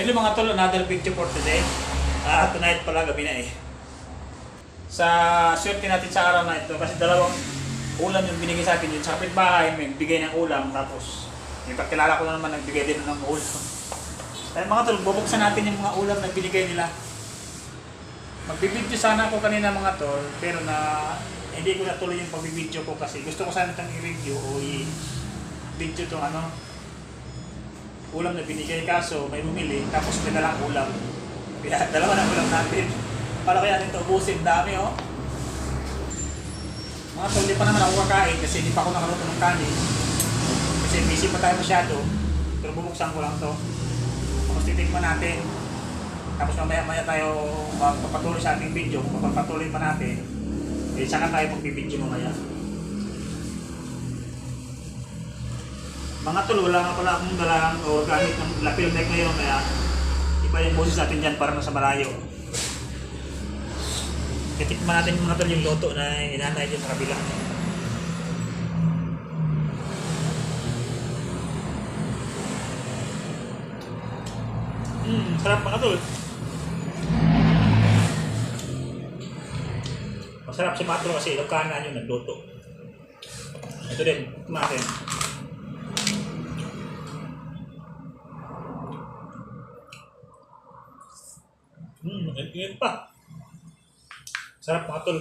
Hello mga tol, another video for today. Ah, tonight pala, gabi na eh. Sa swerte natin sa araw na ito, kasi dalawang ulam yung binigay sa akin yun. Sa kapitbahay, may bigay ng ulam, tapos may pagkilala ko na naman nagbigay din ng ulam. Dahil mga tol, bubuksan natin yung mga ulam na binigay nila. Magbibideo sana ako kanina mga tol, pero na hindi ko natuloy yung pagbibideo ko kasi gusto ko sana itong i-review o i-video itong ano, ulam na binigay kaso may bumili tapos pinalang ulam. Kaya dalawa na ulam natin. Para kaya natin ito ubusin. Dami oh. Mga tol, hindi pa naman ako kakain kasi hindi pa ako nakaluto ng kanin. Kasi busy pa tayo masyado. Pero bubuksan ko lang to. Tapos titikman natin. Tapos mamaya maya tayo magpapatuloy sa ating video. Kung mapapatuloy pa natin, eh saka tayo magbibideo mamaya. Mga tol, wala nga pala akong dalang o gamit ng lapel mic ngayon kaya iba yung boses natin dyan para nasa malayo. Titikman natin mga tol yung loto na inanay dyan sa kabila. Mmm, sarap mga tol. Masarap si Matro kasi Ilocana yung nagluto. Ito din, kumain. Nag pa. Sarap mga tol.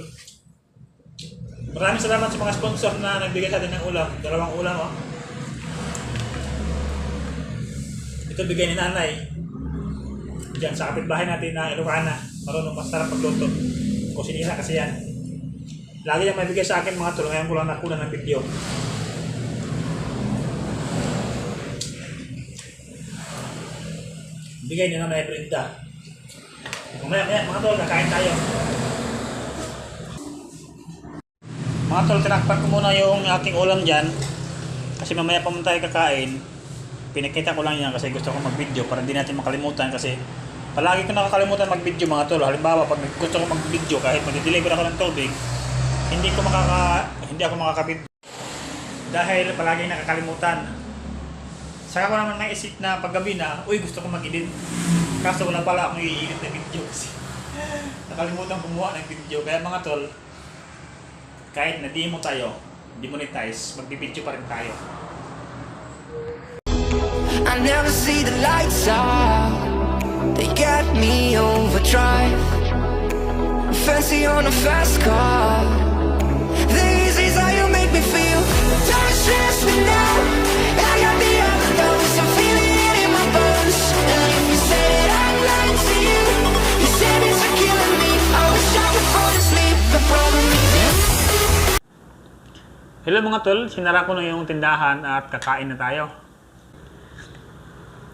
Maraming salamat sa mga sponsor na nagbigay sa atin ng ulam. Dalawang ulam, oh. Ito bigay ni nanay. Diyan sa kapitbahay natin na Ilocana. Marunong masarap pagluto. Kusinira kasi yan. Lagi yung may bigay sa akin mga tol. Ngayon ko lang nakuha ng video. Bigay ni nanay Brenda. Mamaya, maya, mga tol, kakain tayo. Mga tol, tinakpan ko muna yung aking ulam dyan. Kasi mamaya pa tayo kakain. Pinakita ko lang yan kasi gusto ko mag-video para hindi natin makalimutan kasi palagi ko nakakalimutan mag-video mga tol. Halimbawa, pag gusto ko mag-video kahit mag-deliver ako ng tubig, hindi ko makaka hindi ako makakabid dahil palagi nakakalimutan. Saka ko naman naisip na paggabi na, uy gusto ko mag-edit. Kaso wala pala akong i-edit na video kasi nakalimutan kumuha ng video. Kaya mga tol, kahit na di mo tayo, demonetize, magbibideo pa rin tayo. I never see the lights out. They got me overdrive. Fancy on a fast car. This is how you make me feel. Don't stress me now. Hello mga tol, sinara ko na yung tindahan at kakain na tayo.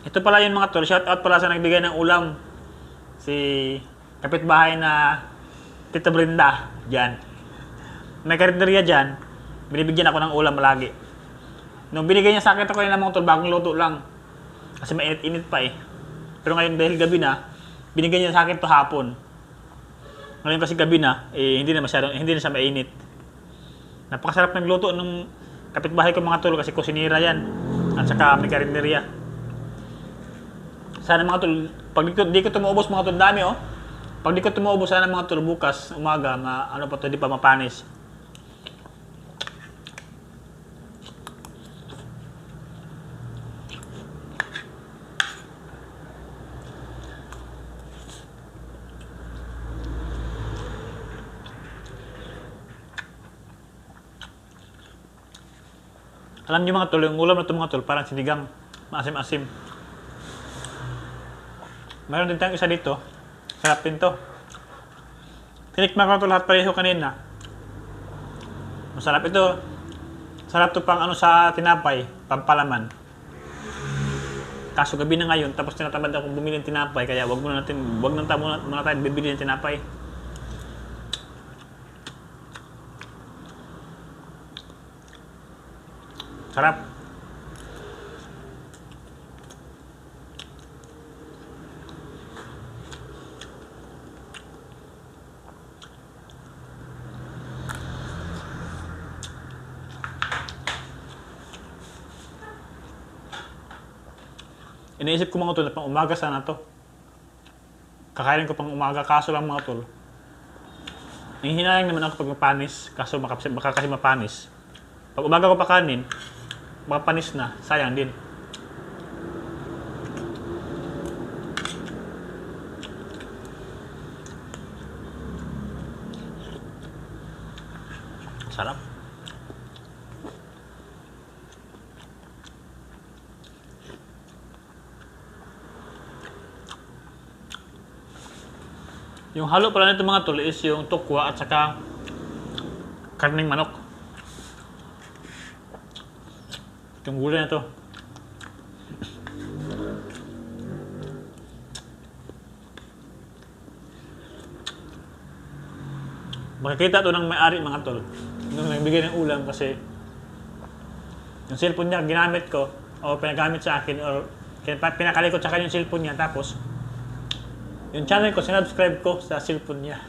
Ito pala yung mga tol, shout out pala sa nagbigay ng ulam. Si kapitbahay na Tita Brenda, dyan. May karinderya dyan, binibigyan ako ng ulam lagi. Nung binigay niya sa akin ito kanina mga tol, bagong luto lang. Kasi mainit-init pa eh. Pero ngayon dahil gabi na, binigay niya sa akin to hapon. Ngayon kasi gabi na, eh, hindi na masyadong, hindi na siya mainit. Napakasarap ng luto ng kapitbahay ko mga tol kasi kusinira yan. At saka may karinderya. Sana mga tol, pag di ko, di ko tumuubos mga tol, dami oh. Pag di ko tumuubos, sana mga tol bukas, umaga, ma, ano pa to, di pa mapanis. Alam niyo mga tol, yung ulam na ito mga tol, parang sinigang. Maasim-asim. Meron din tayong isa dito. Sarap din to. Tinikman ko na ito lahat pareho kanina. Masarap ito. Sarap to pang ano sa tinapay, pampalaman. Kaso gabi na ngayon, tapos tinatamad akong bumili ng tinapay, kaya wag muna natin, wag nang tayo muna, muna tayo bibili ng tinapay. Sarap. Iniisip ko mga tol na pang umaga sana to. Kakainin ko pang umaga, kaso lang mga tol. Nanghihinayang naman ako pag mapanis, kaso baka, baka kasi mapanis. Pag umaga ko pa kanin, baka panis na, sayang din. Sarap. Yung halo pala nito mga tol is yung tukwa at saka karning manok. Yung gulay na to. Makikita to ng may-ari mga tol. Nung nagbigay ng ulam kasi yung cellphone niya ginamit ko o pinagamit sa akin or pinakalikot sa akin yung cellphone niya tapos yung channel ko, sinubscribe ko sa cellphone niya.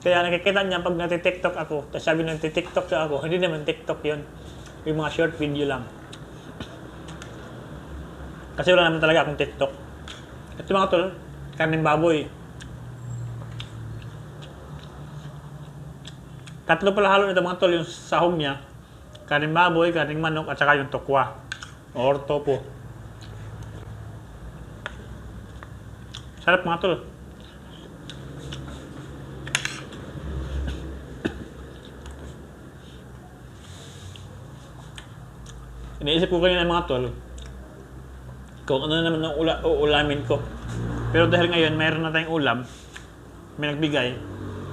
Kaya nakikita niya pag nati-tiktok ako, tapos sabi nang tiktok siya ako, hindi naman tiktok yun. Yung mga short video lang. Kasi wala naman talaga akong tiktok. Ito mga tol, karning baboy. Tatlo pala halo nito mga tol, yung sahog niya. Karning baboy, karning manok, at saka yung tokwa. Or topo. Sarap mga tol. Iniisip ko kanina mga tol, kung ano naman ang ula, uulamin ko. Pero dahil ngayon mayroon na tayong ulam, may nagbigay,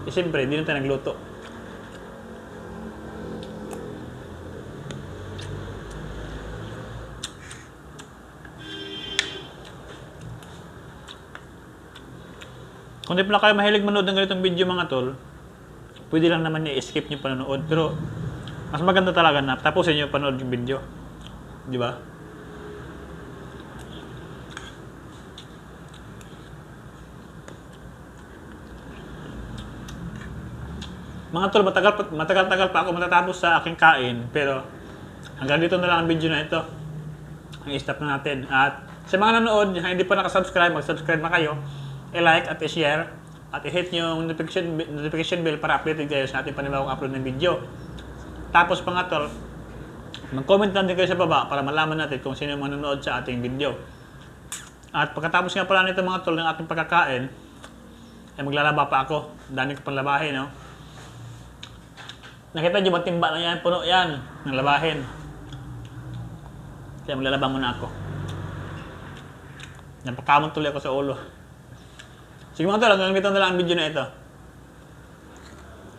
eh siyempre, hindi na tayo nagluto. Kung di pala kayo mahilig manood ng ganitong video mga tol, pwede lang naman i-skip nyo panonood. Pero, mas maganda talaga na tapusin nyo panood yung video. Di ba? Mga tol, matagal, matagal-tagal pa ako matatapos sa aking kain. Pero, hanggang dito na lang ang video na ito. Ang stop na natin. At sa mga nanood, na hindi pa nakasubscribe, mag-subscribe na kayo. I-like at i-share. At i-hit yung notification, notification bell para updated kayo sa ating panibawang upload ng video. Tapos nga tol, mag-comment lang din kayo sa baba para malaman natin kung sino manonood sa ating video. At pagkatapos nga pala nito mga tol ng ating pagkakain, ay maglalaba pa ako. Dami ko pang labahin, no? Nakita niyo ba timba na yan? Puno yan ng labahin. Kaya maglalaba muna ako. Napakamot tuloy ako sa ulo. Sige mga tol, hanggang dito na lang ang video na ito.